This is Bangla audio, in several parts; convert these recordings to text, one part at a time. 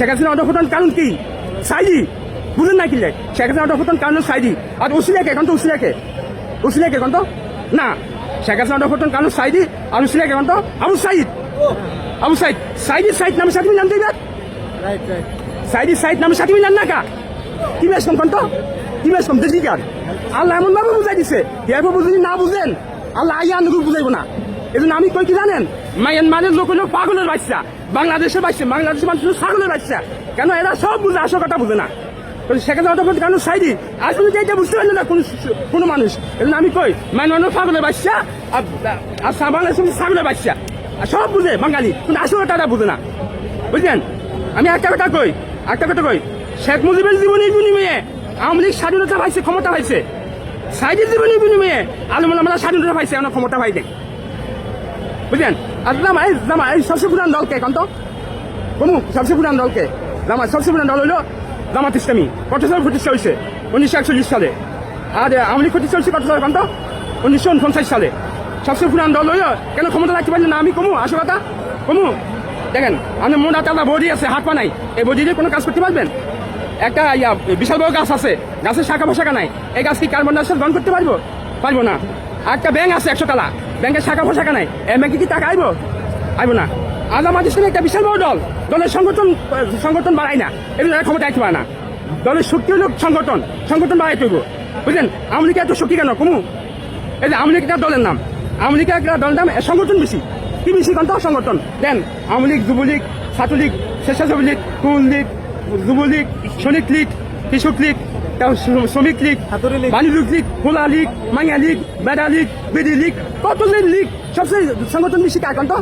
শেখ হাসিনা অধপতন কারণ কি? সাইদি বুঝেন না কিলে শেখ হাসিনা অধপতন কারণ সাইদি আর উসিলাকে এখন তো উসিলাকে উসিলাকে এখন তো? না। শেখ হাসিনা অধপতন কারণ সাইদি আর উসিলাকে এখন তো? আবু সাইদ। আবু সাইদ। সাইদি সাইদ নামে সাথে রাইট রাইট সাইদি সাইদ নামে সাথে জান না কা? কি বেশ কম কন্ত? কি বেশ কম? দেখি কার? আল্লাহ এমন ভাবে বুঝাই দিছে। এরপর বুঝলি না বুঝেন। আল্লাহ আইয়া আনুগুল বুঝাইব না। এই জন্য আমি কই কি জানেন? মায়ানমারের লোক হলো পাগলের বাচ্চা। বাংলাদেশের বাচ্চা বাংলাদেশের মানুষ হলো ছাগলের বাচ্চা কেন এরা সব বুঝে, আসল কথা বুঝে না। সেখানে কেন এটা বুঝতে না কোনো কোনো মানুষ। আমি কই বাচ্চা আর বাচ্চা সব বুঝে, বাঙালি। বুঝে না। বুঝলেন? আমি একটা কথা কই, একটা কথা কই। শেখ মুজিবের স্বাধীনতা ক্ষমতা পাইছে। সাইডের জীবনের বিনিময়ে আলম আলমারা স্বাধীনতা পাইছে আমরা ক্ষমতা পাই দেয় বুঝলেন? আর জামা এই সবচেয়ে পুরান দলকে এখন তো কমু, সবচেয়ে পুরান দলকে জামা সবচেয়ে পুরান দল হইল জামাত ইসলামী। কত সালে প্রতিষ্ঠা হয়েছে, উনিশশো একচল্লিশ সালে। আর আওয়ামী লীগ প্রতিষ্ঠা হয়েছে কত সালে এখন তো উনিশশো উনপঞ্চাশ সালে। সবচেয়ে পুরান দল হইল, কেন ক্ষমতা রাখতে পারলেন না আমি, কমু? আসল কথা? কমু, দেখেন, আমি মোটা তালা বডি আছে, হাত পা নাই। এই বডি দিয়ে কোনো কাজ করতে পারবেন? একটা, ইয়া, বিশাল বড় গাছ আছে, গাছের শাখা পোশাখা নাই। এই গাছ কি কার্বন ডাইঅক্সাইড বন্ধ করতে পারব? পারব না। আর একটা ব্যাংক আছে, একশো তালা। ব্যাংকের শাখা পোশাখা নাই। এই ব্যাংকে কি টাকা আইব? আইব না। আজ আমাদের সঙ্গে একটা বিশাল বড় দল। দলের সংগঠন সংগঠন বাড়াই না। এগুলো ক্ষমতা রাখতে পারে না। দলের শক্তি হলো সংগঠন। সংগঠন বাড়াই তৈব বুঝলেন? আওয়ামী লীগের এত শক্তি কেন? কমু। এই যে আওয়ামী লীগ দলের নাম। আওয়ামী লীগের একটা দলের নাম, এ সংগঠন বেশি। কি বেশি? কত সংগঠন। দেন আওয়ামী লীগ যুবলীগ, ছাত্রলীগ স্বেচ্ছাসেবী লীগ কোন লীগ, যুবলীগ শ্রমিক লীগ, কৃষক লীগ শ্রমিক লীগ ছাত্রলীগ লীগ। বাণিজ্য লীগ খোলা লীগ মাঙ্গা লীগ বেড়া লীগ বিডি লীগ কত লীগ সবচেয়ে সংগঠন বেশি কার কন্ত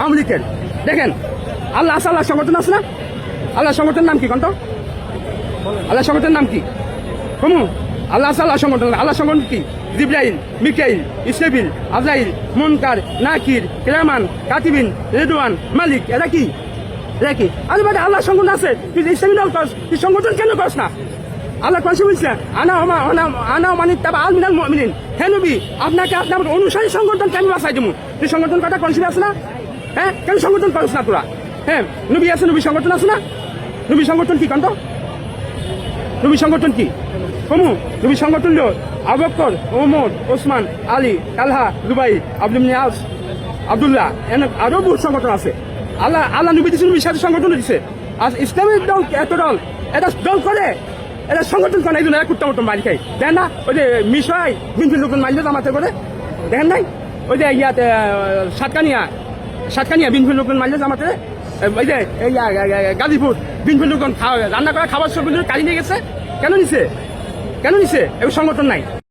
আওয়ামী লীগের। দেখেন আল্লাহ আছে আল্লাহ সংগঠন আছে না? আল্লাহ সংগঠনের নাম কি কন্ত আল্লাহ সংগঠনের নাম কি? কমু আল্লাহ আছে আল্লাহ সংগঠন। আল্লাহ সংগঠন কি? জিব্রাইল মিকাইল ইসরাফিল আজরাইল মুনকার নাকির কেরামান কাতিবিন রেদওয়ান মালিক। এরা কি? এরা কি? আরে বাদে আল্লাহ সংগঠন আছে। তুই ইসলামী দল করস তুই সংগঠন কেন করস না? আল্লাহ কনসে বলছে আনা আমা, আনা আনা মানে তাবা আল মিনাল মুমিনিন। হে নবী, আপনাকে আপনার অনুসারী সংগঠন কেন বাসাই দেবো তুই সংগঠন কথা কনসে আছে না? হ্যাঁ কেন সংগঠন করস না তোরা? হ্যাঁ নবী আছে, নবী সংগঠন আছে না? নবী সংগঠন কি কন্ত? নবী সংগঠন কি? কমু নবী সংগঠন হলো Abu Bakr, Omar, Osman, Ali, Talha Dubai Abdul Niaz Abdullah, এনে আরও বহু সংগঠন আছে। আল্লাহ আল্লাহ নবী দিচ্ছে নবীর সাথে সংগঠন দিচ্ছে আর ইসলামের দল এত দল? এটা দল করে? এটা সংগঠন করে দিন কুত্তা মতন মারি খাই না? ওই যে মিশাই বিনফিল লোকজন মারলে আমাদের করে দেখেন নাই? ওই যে ইয়াতে সাতকানিয়া সাতকানিয়া বিনফিল লোকজন মারলে আমাদের। ওই যে গাজীপুর। বিনফিল লোকজন রান্না করা খাবার সব কালি নিয়ে গেছে। কেন নিছে? কেন নিছে? এবার সংগঠন নাই।